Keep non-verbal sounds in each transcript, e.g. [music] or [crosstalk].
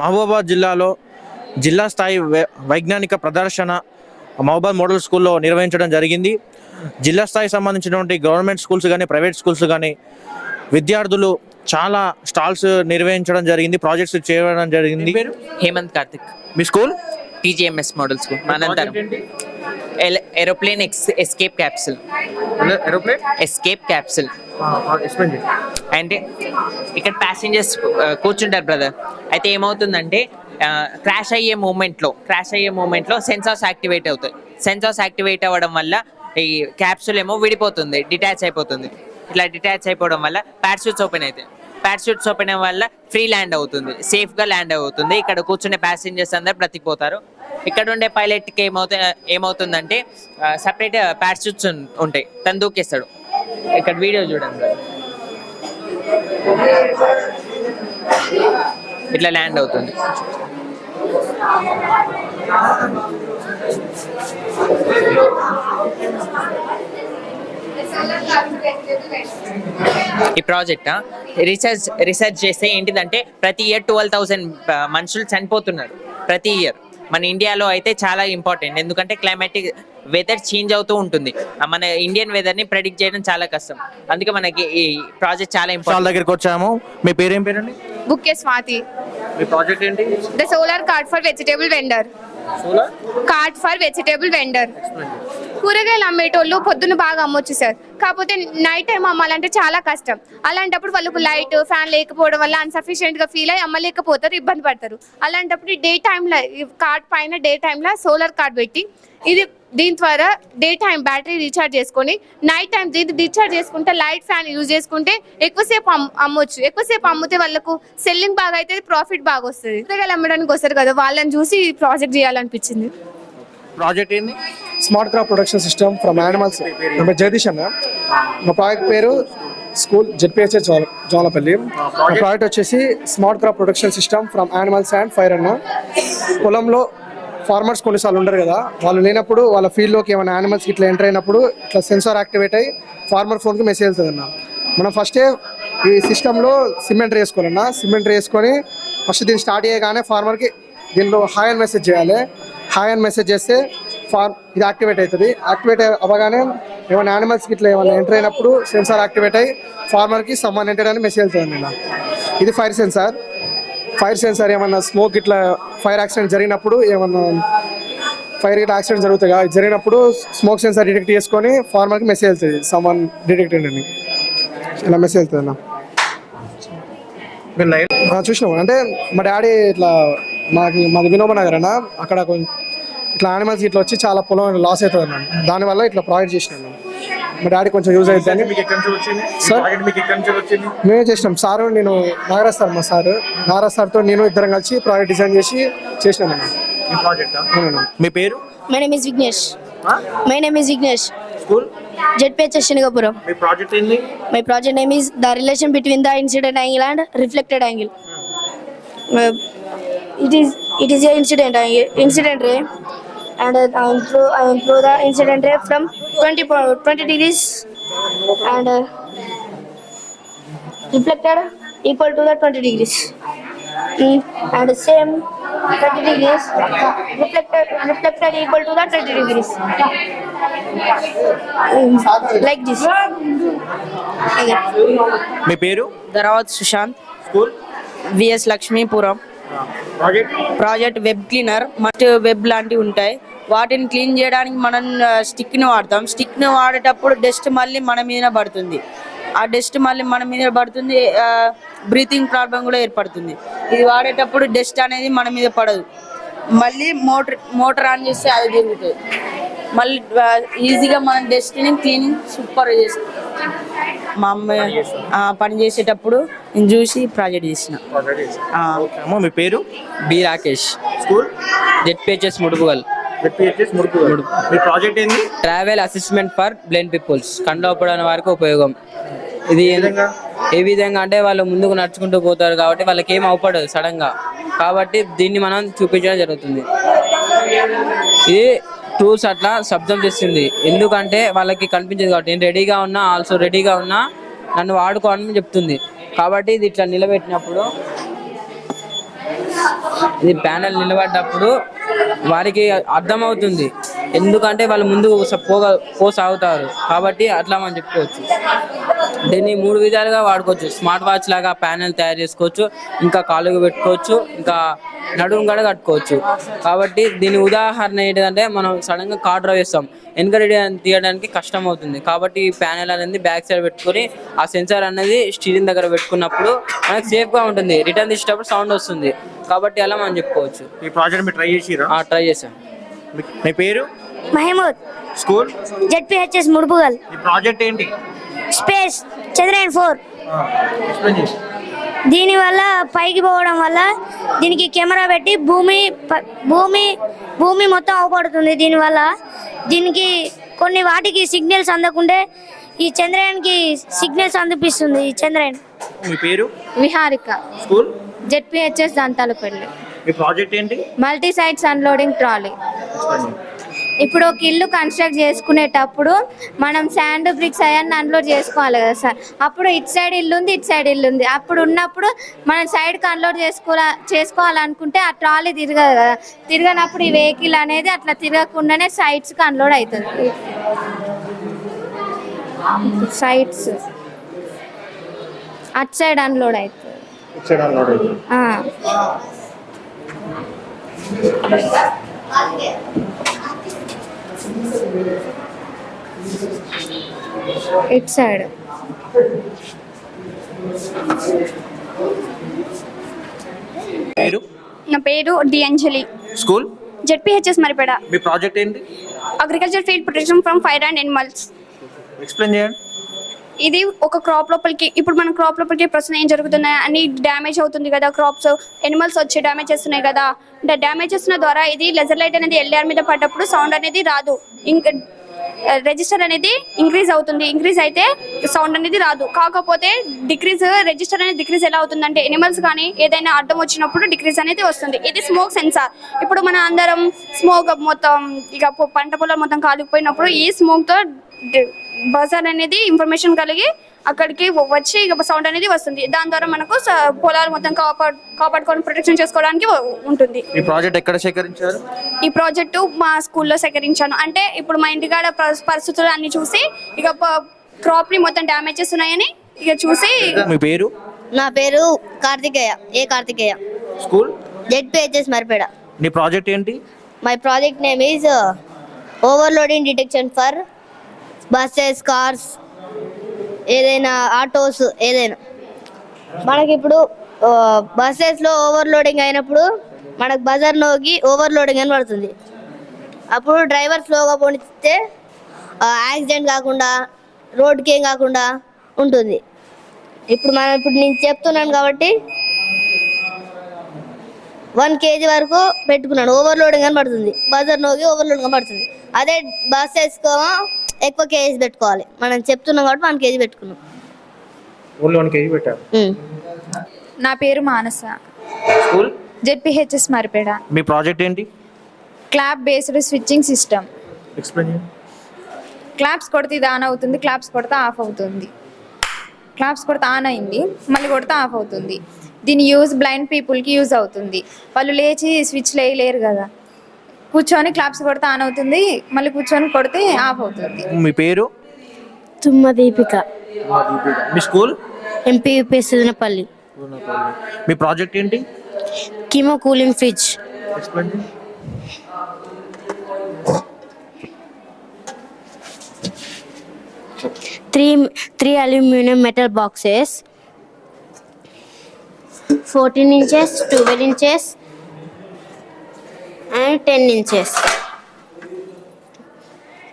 మహబూబాబాద్ జిల్లాలో జిల్లా స్థాయి వైజ్ఞానిక ప్రదర్శన మహబాద్ మోడల్ స్కూల్లో నిర్వహించడం జరిగింది జిల్లా స్థాయి సంబంధించినటువంటి గవర్నమెంట్ స్కూల్స్ కానీ ప్రైవేట్ స్కూల్స్ కానీ విద్యార్థులు చాలా స్టాల్స్ నిర్వహించడం జరిగింది ప్రాజెక్ట్స్ చేయడం జరిగింది హేమంత్ కార్తిక్ మీ స్కూల్ టీజీఎంఎస్ మోడల్స్ అనంతరం aeroplane ex escape capsule escape capsule అంటే ఇక్కడ ప్యాసింజర్స్ కూర్చుంటారు బ్రదర్ అయితే ఏమవుతుందంటే క్రాష్ అయ్యే మూమెంట్లో క్రాష్ అయ్యే మూమెంట్లో సెన్సార్స్ యాక్టివేట్ అవుతాయి సెన్సార్స్ యాక్టివేట్ అవ్వడం వల్ల ఈ క్యాప్సుల్ ఏమో విడిపోతుంది డిటాచ్ అయిపోతుంది ఇట్లా డిటాచ్ అయిపోవడం వల్ల ప్యాట్సూట్స్ ఓపెన్ అవుతాయి ప్యాట్స్యూట్స్ ఓపెన్ వల్ల ఫ్రీ ల్యాండ్ అవుతుంది సేఫ్గా ల్యాండ్ అవుతుంది ఇక్కడ కూర్చునే ప్యాసింజర్స్ అందరు బ్రతికిపోతారు ఇక్కడ ఉండే పైలట్కి ఏమవుతా ఏమవుతుందంటే సపరేట్ ప్యాట్స్యూట్స్ ఉంటాయి తను దూకేస్తాడు ఇక్కడ వీడియో చూడండి ఇట్లా ల్యాండ్ అవుతుంది ఈ ప్రాజెక్ట్ రీసెర్చ్ రీసెర్చ్ చేస్తే ఏంటిదంటే ప్రతి ఇయర్ ట్వెల్వ్ థౌసండ్ మనుషులు చనిపోతున్నారు ప్రతి ఇయర్ మన ఇండియాలో అయితే చాలా ఇంపార్టెంట్ ఎందుకంటే క్లైమాటిక్ వెదర్ చేంజ్ అవుతూ ఉంటుంది మన ఇండియన్ వెదర్ ని ప్రెడిక్ట్ చేయడం చాలా కష్టం అందుకే మనకి ఈ ప్రాజెక్ట్ చాలా ఇంపార్టెంట్ దగ్గరికి వచ్చాము మీ పేరు ఏం పేరండి బుక్కే స్వాతి మీ ప్రాజెక్ట్ ఏంటి the solar card for vegetable vendor cart for vegetable vendor కూరగాయలు అమ్మేటోళ్ళు పొద్దున్న బాగా అమ్మొచ్చు సార్ కాకపోతే నైట్ టైం అమ్మాలంటే చాలా కష్టం అలాంటప్పుడు వాళ్ళకు లైట్ ఫ్యాన్ లేకపోవడం వల్ల గా ఫీల్ అయ్యి అమ్మలేకపోతారు ఇబ్బంది పడతారు అలాంటప్పుడు డే టైంలో కార్డ్ పైన డే టైంలో సోలార్ కార్డ్ పెట్టి ఇది దీని ద్వారా డే టైం బ్యాటరీ రీఛార్జ్ చేసుకొని నైట్ టైం దీన్ని రీఛార్జ్ చేసుకుంటే లైట్ ఫ్యాన్ యూజ్ చేసుకుంటే ఎక్కువసేపు అమ్మొచ్చు ఎక్కువసేపు అమ్మితే వాళ్ళకు సెల్లింగ్ బాగా అయితే ప్రాఫిట్ బాగా వస్తుంది ఇంతగా అమ్మడానికి వస్తారు కదా వాళ్ళని చూసి ప్రాజెక్ట్ చేయాలనిపించింది ప్రాజెక్ట్ ఏంటి smart crop production system from animals Jagadish అన్న మా ప్రాజెక్ట్ పేరు స్కూల్ జెడ్పిహెచ్ఎస్ జోలపల్లి ప్రాజెక్ట్ వచ్చేసి smart crop production system from animals and fire అన్న పొలంలో ఫార్మర్స్ కొన్నిసార్లు ఉండరు కదా వాళ్ళు లేనప్పుడు వాళ్ళ ఫీల్డ్లోకి ఏమైనా యానిమల్స్ ఇట్లా ఎంటర్ అయినప్పుడు ఇట్లా సెన్సార్ యాక్టివేట్ అయ్యి ఫార్మర్ ఫోన్కి మెసేజ్ వెళ్తుంది అన్న మనం ఫస్టే ఈ సిస్టంలో సిమెంట్ వేసుకోవాలన్న సిమెంట్ వేసుకొని ఫస్ట్ దీన్ని స్టార్ట్ చేయగానే ఫార్మర్కి దీనిలో హాయ్ అని మెసేజ్ చేయాలి హాయ్ అని మెసేజ్ చేస్తే ఫార్మ్ ఇది యాక్టివేట్ అవుతుంది యాక్టివేట్ అవ్వగానే ఏమైనా యానిమల్స్ ఇట్లా ఏమైనా ఎంటర్ అయినప్పుడు సెన్సార్ యాక్టివేట్ అయ్యి ఫార్మర్కి సమ్మాన్ ఎంటర్ అని మెసేజ్ వెళ్తుంది ఇది ఫైర్ సెన్సార్ ఫైర్ సెన్సార్ ఏమన్నా స్మోక్ ఇట్లా ఫైర్ యాక్సిడెంట్ జరిగినప్పుడు ఏమన్నా ఫైర్ ఇట్లా యాక్సిడెంట్ జరుగుతుంది కదా జరిగినప్పుడు స్మోక్ సెన్సార్ డిటెక్ట్ చేసుకొని ఫార్మర్కి మెసేజ్ వెళ్తుంది సమ్మన్ డిటెక్ట్ అని ఇలా మెసేజ్ వెళ్తుంది అన్న చూసినాము అంటే మా డాడీ ఇట్లా మాకు మాది వినోబ నగర్ అన్న అక్కడ కొంచెం ఇట్లా యానిమల్స్ ఇట్లా వచ్చి చాలా పొలం లాస్ అవుతుంది అన్న దానివల్ల ఇట్లా ప్రొవైడ్ చేసినాను మా డాడీ కొంచెం యూజ్ అవుతుంది సార్ మేమే చేసినాం సారు నేను నాగరాజ్ సార్ మా సార్ నాగరాజ్ సార్తో నేను ఇద్దరం కలిసి ప్రాజెక్ట్ డిజైన్ చేసి చేసినాం మీ పేరు my name is Vignesh my name is Vignesh school ZPHS Shanigapuram me project ఏంది my project name is the relation between the incident angle and reflected angle it is it is a incident incident ray and uh, through, uh, through the incident rate from 20, 20 degrees and uh, reflected equal to the 20 degrees mm, and same 30 degrees reflected, reflected equal to the 30 degrees mm, like this మీ పేరు Dharavath Sushanth school VS Lakshmipuram project web cleaner must web లాంటివి ఉంటాయి వాటిని clean చేయడానికి మనం స్టిక్ని వాడతాం స్టిక్ని వాడేటప్పుడు dust మళ్ళీ మన మీద పడుతుంది ఆ డస్ట్ మళ్ళీ మన మీద పడుతుంది బ్రీతింగ్ ప్రాబ్లం కూడా ఏర్పడుతుంది ఇది వాడేటప్పుడు డస్ట్ అనేది మన మీద పడదు మళ్ళీ మోటర్ మోటార్ ఆన్ చేస్తే అది తిరుగుతుంది మళ్ళీ ఈజీగా మనం డస్ట్ని క్లీనింగ్ సూపర్ చేస్తాం మా అమ్మ పని చేసేటప్పుడు నేను చూసి ప్రాజెక్ట్ చేసిన మీ పేరు B Rakesh school jet Mudupugal ZPHS project travel assessment for blind peoples కండపడని వారికి ఉపయోగం ఇది ఏ- ఏ విధంగా అంటే వాళ్ళు ముందుకు నడుచుకుంటూ పోతారు కాబట్టి వాళ్ళకి ఏం అవపడదు సడన్ గా కాబట్టి దీన్ని మనం చూపించడం జరుగుతుంది ఇది టూల్స్ అట్లా శబ్దం చేసింది ఎందుకంటే వాళ్ళకి కనిపించేది కాబట్టి నేను రెడీగా ఉన్నా ఆల్సో రెడీగా ఉన్నా నన్ను వాడుకోవాలని చెప్తుంది కాబట్టి ఇది ఇట్లా నిలబెట్టినప్పుడు ఇది ప్యానల్ నిలబడ్డప్పుడు వారికి అర్థమవుతుంది ఎందుకంటే వాళ్ళు ముందు పోగ పోసాగుతారు కాబట్టి అట్లా మనం చెప్పుకోవచ్చు దీన్ని మూడు విధాలుగా వాడుకోవచ్చు స్మార్ట్ వాచ్ లాగా ప్యానెల్ తయారు చేసుకోవచ్చు ఇంకా కాలుగా పెట్టుకోవచ్చు ఇంకా నడుము కూడా కట్టుకోవచ్చు కాబట్టి దీని ఉదాహరణ ఏంటంటే మనం సడన్గా కార్ డ్రైవ్ చేస్తాం వెనక తీయడానికి కష్టం అవుతుంది కాబట్టి ఈ ప్యానెల్ అనేది బ్యాక్ సైడ్ పెట్టుకొని ఆ సెన్సార్ అనేది స్టీరింగ్ దగ్గర పెట్టుకున్నప్పుడు మనకు సేఫ్గా ఉంటుంది రిటర్న్ తీసేటప్పుడు సౌండ్ వస్తుంది కాబట్టి అలా మనం చెప్పుకోవచ్చు ఈ ప్రాజెక్ట్ మీరు ట్రై చేసి ట్రై చేసాం మీ పేరు మహమూద్ స్కూల్ జెడ్పీహెచ్ఎస్ ముడుపుగల్ ఈ ప్రాజెక్ట్ ఏంటి స్పేస్ చంద్రయాన్ ఫోర్ దీనివల్ల పైకి పోవడం వల్ల దీనికి కెమెరా పెట్టి భూమి భూమి భూమి మొత్తం అవపడుతుంది దీనివల్ల దీనికి కొన్ని వాటికి సిగ్నల్స్ అందకుంటే ఈ కి సిగ్నల్స్ అందిపిస్తుంది ఈ Chandrayaan Viharika school ZPHS Dantalapalli project ఏంటి మల్టీ సైట్స్ అన్లోడింగ్ ట్రాలీ ఇప్పుడు ఒక ఇల్లు కన్స్ట్రక్ట్ చేసుకునేటప్పుడు మనం శాండ్ బ్రిక్స్ అవన్నీ అన్లోడ్ చేసుకోవాలి కదా సార్ అప్పుడు ఇటు సైడ్ ఇల్లు ఉంది ఇటు సైడ్ ఇల్లు ఉంది అప్పుడు ఉన్నప్పుడు మనం సైడ్కి అన్లోడ్ చేసుకోవాల చేసుకోవాలనుకుంటే ఆ ట్రాలీ తిరగదు కదా తిరగనప్పుడు ఈ వెహికల్ అనేది అట్లా తిరగకుండానే సైడ్స్కి అన్లోడ్ అవుతుంది సైడ్స్ అట్ సైడ్ అన్లోడ్ అవుతుంది ఇట్ సైడ్ పేరు నా పేరు D Anjali school ZPHS Maripeda మీ ప్రాజెక్ట్ ఏంటి agriculture field protection from fire and animals explain చేయండి ఇది ఒక క్రాప్ లోపలికి ఇప్పుడు మనం క్రాప్ లోపలికి ప్రశ్న ఏం జరుగుతున్నాయి అన్ని డ్యామేజ్ అవుతుంది కదా క్రాప్స్ ఎనిమల్స్ వచ్చి డ్యామేజ్ చేస్తున్నాయి కదా డ్యామేజ్ చేస్తున్న ద్వారా ఇది లెజర్ లైట్ అనేది ఎల్ఆర్ మీద పడ్డప్పుడు సౌండ్ అనేది రాదు ఇంకా రెజిస్టర్ అనేది ఇంక్రీజ్ అవుతుంది ఇంక్రీజ్ అయితే సౌండ్ అనేది రాదు కాకపోతే డిక్రీజ్ రెజిస్టర్ అనేది డిక్రీజ్ ఎలా అవుతుంది అంటే ఎనిమల్స్ కానీ ఏదైనా అడ్డం వచ్చినప్పుడు డిక్రీజ్ అనేది వస్తుంది ఇది స్మోక్ సెన్సార్ ఇప్పుడు మన అందరం స్మోక్ మొత్తం ఇక పంట పొలం మొత్తం కాలిపోయినప్పుడు ఈ స్మోక్తో బజార్ అనేది ఇన్ఫర్మేషన్ కలిగి అక్కడికి వచ్చి సౌండ్ అనేది వస్తుంది దాని ద్వారా మనకు పొలాలు మొత్తం కాపాడు కాపాడుకొని ప్రొటెక్షన్ చేసుకోవడానికి ఉంటుంది ఈ ప్రాజెక్ట్ ఎక్కడ సేకరించారు ఈ ప్రాజెక్టు మా స్కూల్లో సేకరించాను అంటే ఇప్పుడు మా ఇంటికాడ పరిస్థితులు అన్ని చూసి ఇక క్రాప్ ని మొత్తం డ్యామేజెస్ ఉన్నాయని ఇక చూసి మీ పేరు నా పేరు కార్తికేయ ఏ కార్తికేయ స్కూల్ పేజెస్ మరిపేడ నీ ప్రాజెక్ట్ ఏంటి my project name is overloading detection for buses cars ఏదైనా ఆటోస్ ఏదైనా మనకి ఇప్పుడు బస్సెస్లో ఓవర్లోడింగ్ అయినప్పుడు మనకు బజార్ నోగి ఓవర్లోడింగ్ అని పడుతుంది అప్పుడు డ్రైవర్ స్లోగా పోనిస్తే యాక్సిడెంట్ కాకుండా రోడ్కి ఏం కాకుండా ఉంటుంది ఇప్పుడు మనం ఇప్పుడు నేను చెప్తున్నాను కాబట్టి వన్ కేజీ వరకు పెట్టుకున్నాను ఓవర్లోడింగ్ అని పడుతుంది బజార్ నోగి ఓవర్లోడింగ్ అని పడుతుంది అదే బస్సెస్కో ఎక్కువ కేజీ పెట్టుకోవాలి మనం చెప్తున్నాం కాబట్టి వన్ కేజీ పెట్టుకున్నాం కేజీ నా పేరు మానస జెడ్పిహెచ్ఎస్ మరిపేడ మీ ప్రాజెక్ట్ ఏంటి clap based switching system claps కొడితే ఇది ఆన్ అవుతుంది క్లాప్స్ కొడితే ఆఫ్ అవుతుంది క్లాప్స్ కొడితే ఆన్ అయింది మళ్ళీ కొడితే ఆఫ్ అవుతుంది దీని యూజ్ బ్లైండ్ పీపుల్కి యూజ్ అవుతుంది వాళ్ళు లేచి స్విచ్ వేయలేరు కదా కూర్చొని క్లాప్స్ కొడితే ఆన్ అవుతుంది మళ్ళీ కూర్చొని కొడితే ఆఫ్ అవుతుంది మీ పేరు తుమ్మ దీపిక మీ స్కూల్ ఎంపీయూపీ సుదనపల్లి మీ ప్రాజెక్ట్ ఏంటి chemo cooling fridge three three aluminium metal boxes fourteen inches twelve inches and 10 inches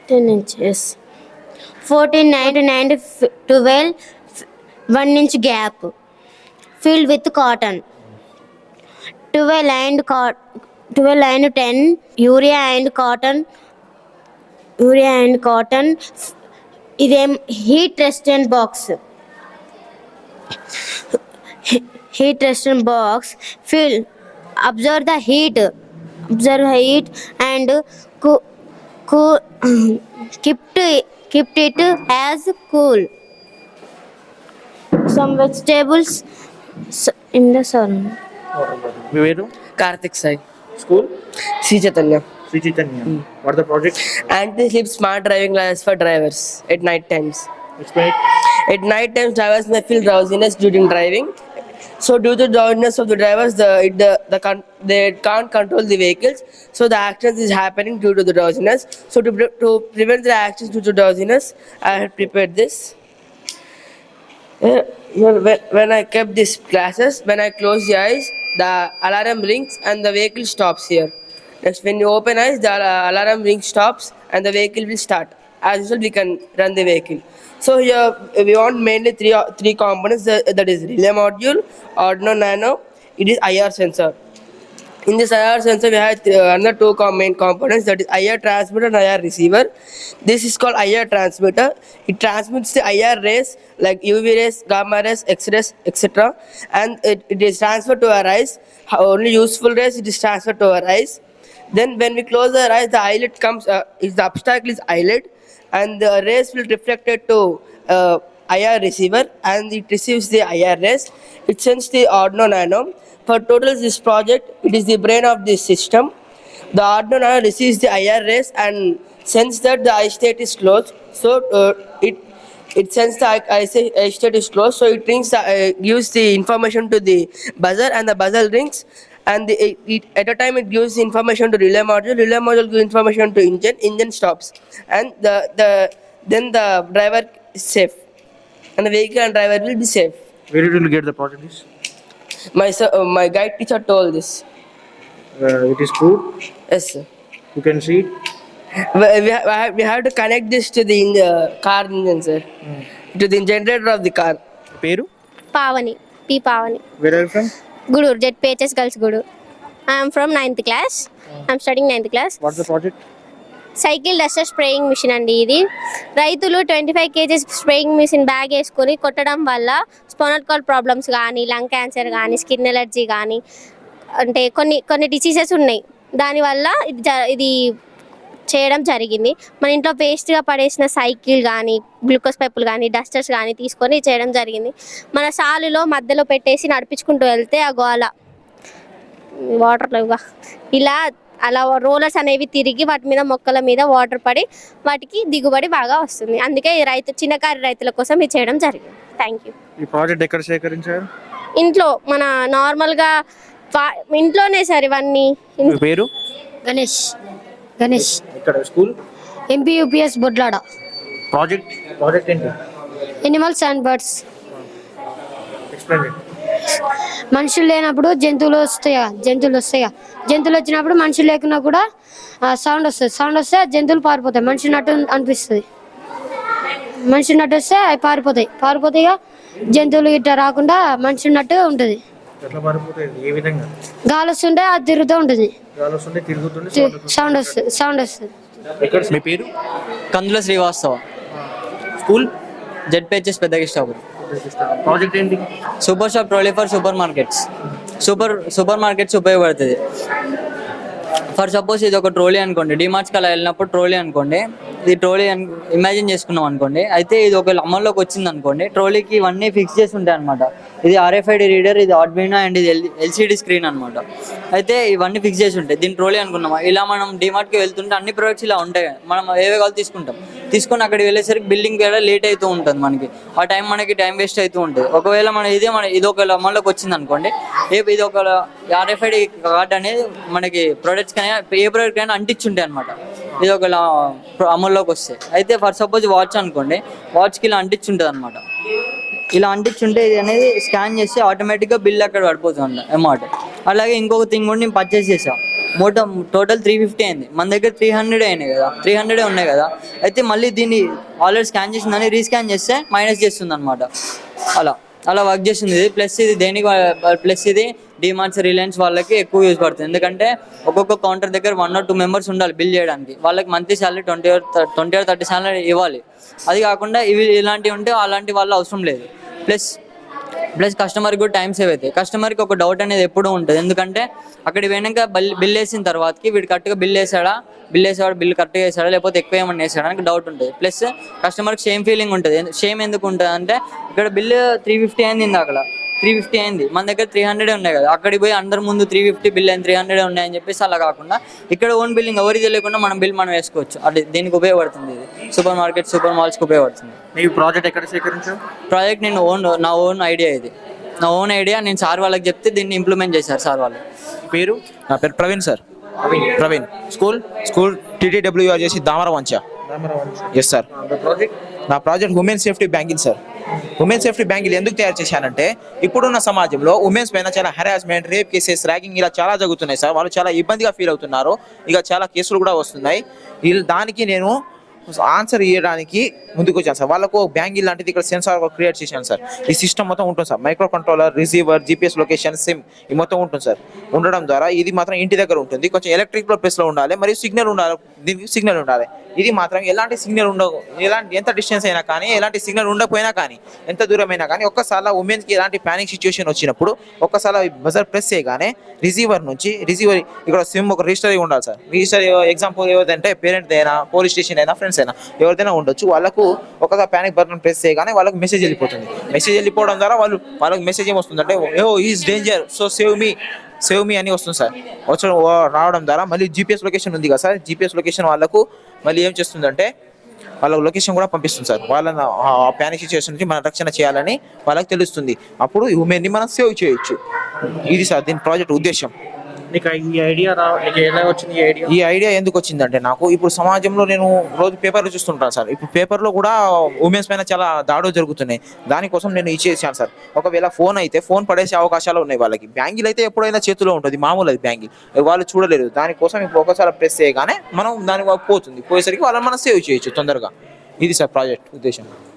14 99 12 1-inch gap filled with cotton 12 and 10 urea and cotton heat resistant box filled absorb the heat observe it and co- co- [clears throat] kept, kept it as cool. Some vegetables in the sun. మీ పేరు Karthik Sai school Sri Chaitanya Sri Chaitanya what the project anti sleep smart driving glasses for drivers at night times at night times drivers may feel drowsiness during driving So due to the loudness of the drivers, the, the, the they can't control the vehicles. So the accident is happening due to the drowsiness. So to, pre to prevent the accidents due to drowsiness, I had prepared this. Uh, when I kept these glasses, when I close the eyes, the alarm rings and the vehicle stops here. Next, when you open eyes, the alarm ring stops and the vehicle will start as usual we can run the vehicle. So here we want mainly three three components that is relay module, Arduino Nano, it is IR sensor. In this IR sensor we have uh, another two main components that is IR transmitter and IR receiver. This is called IR transmitter. It transmits the IR rays like UV rays, gamma rays, X rays, etc. And it, it is transferred to our eyes. Only useful rays it is transferred to our eyes then when we close our eyes, the eyelid comes, uh, is the obstacle is eyelid and the rays will reflect it to uh, IR receiver and it receives the IR rays. It sends the Arduino Nano. For total this project, it is the brain of this system. The Arduino Nano receives the IR rays and sends that the eye state is closed. So uh, it it sends the eye, state is closed. So it rings, uh, gives the information to the buzzer, and the buzzer rings And the, it, it, at a time it gives information to relay module. Relay module gives information to engine. Engine stops, and the the then the driver is safe, and the vehicle and driver will be safe. Very will get the project is My sir, uh, my guide teacher told this. It is true Yes, sir. You can see We, we, have, I have- we have to connect this to the in- uh, car engine, sir. To the generator of the car. పేరు Pavani P Pavani where are Gudur, JPHS Girls girls I am from ninth class I am ninth class cycle duster spraying machine అండి ఇది రైతులు twenty five kgs spraying machine bag వేసుకొని కొట్టడం వల్ల spinal cord problems కానీ lung cancer కానీ skin allergy కానీ అంటే కొన్ని కొన్ని డిసీజెస్ ఉన్నాయి దానివల్ల ఇది జ- ఇది చేయడం జరిగింది మన ఇంట్లో వేస్ట్గా పడేసిన సైకిల్ కానీ గ్లూకోజ్ పైపులు కానీ డస్టర్స్ కానీ తీసుకొని చేయడం జరిగింది మన సాలులో మధ్యలో పెట్టేసి నడిపించుకుంటూ వెళ్తే ఆ గోల వాటర్ ఇలా అలా రోలర్స్ అనేవి తిరిగి వాటి మీద మొక్కల మీద వాటర్ పడి వాటికి దిగుబడి బాగా వస్తుంది అందుకే ఈ రైతు చిన్నకారు రైతుల కోసం ఇది చేయడం జరిగింది థ్యాంక్ యూ ఈ ప్రాజెక్ట్ ఎక్కడ సేకరించారు ఇంట్లో మన నార్మల్గా ఇంట్లోనే సార్ ఇవన్నీ పేరు గణేష్ గణేష్ ఇక్కడ school MP UPS Bodlada project project ఏంటి ఎనిమల్స్ అండ్ బర్డ్స్ మనుషులు లేనప్పుడు జంతువులు వస్తాయా జంతువులు వస్తాయా జంతువులు వచ్చినప్పుడు మనుషులు లేకున్నా కూడా సౌండ్ వస్తుంది సౌండ్ వస్తే జంతువులు పారిపోతాయి మనిషి నట్టు అనిపిస్తుంది మనిషి నట్టు వస్తే అవి పారిపోతాయి పారిపోతాయి జంతువులు ఇట్లా రాకుండా మనిషి నట్టు ఉంటుంది గాలి వస్తుంటే అది తిరుగుతూ ఉంటుంది మీ పేరు Kandula Srivastava school Z Peddakishtapur project ఏంటి super shop trolley for super markets super super markets ఉపయోగపడుతుంది ఫర్ సపోజ్ ఇది ఒక ట్రోలీ అనుకోండి డిమార్ట్స్ అలా వెళ్ళినప్పుడు ట్రోలీ అనుకోండి ఇది ట్రోలీ ఇమాజిన్ చేసుకున్నాం అనుకోండి అయితే ఇది ఒక అమల్లోకి వచ్చింది అనుకోండి ట్రోలీకి ఇవన్నీ ఫిక్స్ చేసి ఉంటాయి అనమాట ఇది ఆర్ఎఫ్ఐడి రీడర్ ఇది ఆడ్బీనా అండ్ ఇది ఎల్సిడి స్క్రీన్ అనమాట అయితే ఇవన్నీ ఫిక్స్ చేసి ఉంటాయి దీని ట్రోలీ అనుకున్నాం ఇలా మనం డిమార్ట్కి వెళ్తుంటే అన్ని ప్రొడక్ట్స్ ఇలా ఉంటాయి మనం ఏవే కావాలి తీసుకుంటాం తీసుకొని అక్కడికి వెళ్ళేసరికి బిల్డింగ్ కూడా లేట్ అవుతూ ఉంటుంది మనకి ఆ టైం మనకి టైం వేస్ట్ అవుతూ ఉంటుంది ఒకవేళ మన ఇదే మన ఇది ఒక అమల్లోకి వచ్చింది అనుకోండి ఏ ఇది ఒక ఆర్ఎఫ్ఐడి కార్డ్ అనేది మనకి ప్రొడక్ట్స్ కానీ ఏ కానీ అంటించి అంటించుంటాయి అనమాట ఇది ఒక అమల్లోకి వస్తాయి అయితే ఫర్ సపోజ్ వాచ్ అనుకోండి వాచ్కి ఇలా ఉంటుంది అనమాట ఇలా అంటించుంటే ఇది అనేది స్కాన్ చేస్తే ఆటోమేటిక్గా బిల్ అక్కడ పడిపోతుంది అమౌంట్ అలాగే ఇంకొక థింగ్ కూడా నేను పర్చేస్ చేసా మొత్తం టోటల్ త్రీ ఫిఫ్టీ అయింది మన దగ్గర త్రీ హండ్రెడ్ అయినాయి కదా త్రీ హండ్రెడే ఉన్నాయి కదా అయితే మళ్ళీ దీన్ని ఆల్రెడీ స్కాన్ చేసిందని రీస్కాన్ చేస్తే మైనస్ చేస్తుంది అనమాట అలా అలా వర్క్ చేస్తుంది ఇది ప్లస్ ఇది దేనికి ప్లస్ ఇది డిమార్ట్స్ రిలయన్స్ వాళ్ళకి ఎక్కువ యూజ్ పడుతుంది ఎందుకంటే ఒక్కొక్క కౌంటర్ దగ్గర వన్ ఆర్ టూ మెంబర్స్ ఉండాలి బిల్ చేయడానికి వాళ్ళకి monthly salary twenty or twenty or thirty salary ఇవ్వాలి అది కాకుండా ఇవి ఇలాంటివి ఉంటే అలాంటి వాళ్ళు అవసరం లేదు ప్లస్ ప్లస్ కస్టమర్కి కూడా టైం సేవ్ అవుతాయి కస్టమర్కి ఒక డౌట్ అనేది ఎప్పుడూ ఉంటుంది ఎందుకంటే అక్కడ పోయినాక బిల్ బిల్ వేసిన తర్వాతకి వీడు కరెక్ట్గా బిల్ వేసాడా బిల్ వేసేవాడు బిల్ కరెక్ట్గా వేసాడా లేకపోతే ఎక్కువ ఏమన్నా వేసాడా అని డౌట్ ఉంటుంది ప్లస్ కస్టమర్కి షేమ్ ఫీలింగ్ ఉంటుంది షేమ్ ఎందుకు ఉంటుంది అంటే ఇక్కడ బిల్ త్రీ ఫిఫ్టీ అయింది అక్కడ త్రీ ఫిఫ్టీ అయింది మన దగ్గర త్రీ హండ్రెడ్ ఉన్నాయి కదా అక్కడికి పోయి అందరి ముందు three fifty bill and three hundred ఉన్నాయని చెప్పేసి అలా కాకుండా ఇక్కడ ఓన్ బిల్లింగ్ ఎవరిది తెలియకుండా మనం బిల్ మనం వేసుకోవచ్చు అది దీనికి ఉపయోగపడుతుంది ఇది సూపర్ మార్కెట్ సూపర్ మాల్స్కి ఉపయోగపడుతుంది మీ ప్రాజెక్ట్ ఎక్కడ సేకరించారు ప్రాజెక్ట్ నేను ఓన్ నా ఓన్ ఐడియా ఇది నా ఓన్ ఐడియా నేను సార్ వాళ్ళకి చెప్తే దీన్ని ఇంప్లిమెంట్ చేశారు సార్ వాళ్ళు పేరు నా పేరు Praveen sir Praveen school school TTWR చేసి దామర వంచ ఎస్ సార్ నా project women safety banking sir women safety bank ఇది ఎందుకు తయారు చేశానంటే ఇప్పుడున్న సమాజంలో ఉమెన్స్ పైన చాలా హెరాస్మెంట్ రేప్ కేసెస్ ర్యాగింగ్ ఇలా చాలా జరుగుతున్నాయి సార్ వాళ్ళు చాలా ఇబ్బందిగా ఫీల్ అవుతున్నారు ఇక చాలా కేసులు కూడా వస్తున్నాయి దానికి నేను ఆన్సర్ ఇవ్వడానికి ముందుకు వచ్చాను సార్ వాళ్ళకు బ్యాంగిల్ లాంటిది ఇక్కడ సెన్సార్ క్రియేట్ చేశాను సార్ ఈ సిస్టమ్ మొత్తం ఉంటుంది sir micro controller receiver GPS location SIM ఈ మొత్తం ఉంటుంది సార్ ఉండడం ద్వారా ఇది మాత్రం ఇంటి దగ్గర ఉంటుంది కొంచెం ఎలక్ట్రిక్ ప్రెస్లో ఉండాలి మరియు సిగ్నల్ ఉండాలి దీనికి సిగ్నల్ ఉండాలి ఇది మాత్రం ఎలాంటి సిగ్నల్ ఉండవు ఎలాంటి ఎంత డిస్టెన్స్ అయినా కానీ ఎలాంటి సిగ్నల్ ఉండకపోయినా కానీ ఎంత దూరమైనా కానీ ఒక్కసారి ఉమెన్స్కి ఎలాంటి ప్యానిక్ సిచ్యువేషన్ వచ్చినప్పుడు ఒక్కసారి బజర్ ప్రెస్ చేయగానే రిసీవర్ నుంచి రిసీవర్ ఇక్కడ సిమ్ ఒక రిజిస్టర్ అయి ఉండాలి సార్ రిజిస్టర్ ఎగ్జాంపుల్ ఏదంటే పేరెంట్ అయినా పోలీస్ స్టేషన్ అయినా ఫ్రెండ్స్ అయినా ఎవరిదైనా ఉండొచ్చు వాళ్ళకు ఒకసారి ప్యానిక్ బటన్ ప్రెస్ చేయగానే వాళ్ళకి మెసేజ్ వెళ్ళిపోతుంది మెసేజ్ వెళ్ళిపోవడం ద్వారా వాళ్ళు వాళ్ళకి మెసేజ్ ఏమొస్తుందంటే ఓ is danger so save me save me అని వస్తుంది సార్ వచ్చ రావడం ద్వారా మళ్ళీ జీపీఎస్ లొకేషన్ ఉంది కదా సార్ జీపీఎస్ లొకేషన్ వాళ్ళకు మళ్ళీ ఏం చేస్తుందంటే వాళ్ళ లొకేషన్ కూడా పంపిస్తుంది సార్ వాళ్ళని ప్యానిక్ సిచ్యువేషన్ నుంచి మన రక్షణ చేయాలని వాళ్ళకి తెలుస్తుంది అప్పుడు ఉమెన్ని మనం సేవ్ చేయొచ్చు ఇది సార్ దీని ప్రాజెక్ట్ ఉద్దేశం నీకు ఈ ఐడియా రా నీకు ఎలా వచ్చింది ఈ ఐడియా ఈ ఐడియా ఎందుకు నాకు ఇప్పుడు సమాజంలో నేను రోజు పేపర్లు చూస్తుంటాను సార్ ఇప్పుడు పేపర్లో కూడా ఉమెన్స్ పైన చాలా దాడులు జరుగుతున్నాయి దానికోసం నేను ఇచ్చేసాను సార్ ఒకవేళ ఫోన్ అయితే ఫోన్ పడేసే అవకాశాలు ఉన్నాయి వాళ్ళకి బ్యాంకులు అయితే ఎప్పుడైనా చేతిలో ఉంటుంది మామూలు అది బ్యాంగిల్ వాళ్ళు చూడలేరు దానికోసం ఇప్పుడు ఒకసారి ప్రెస్ చేయగానే మనం దాని పోతుంది పోయేసరికి వాళ్ళని మనం సేవ్ చేయొచ్చు తొందరగా ఇది సార్ ప్రాజెక్ట్ ఉద్దేశం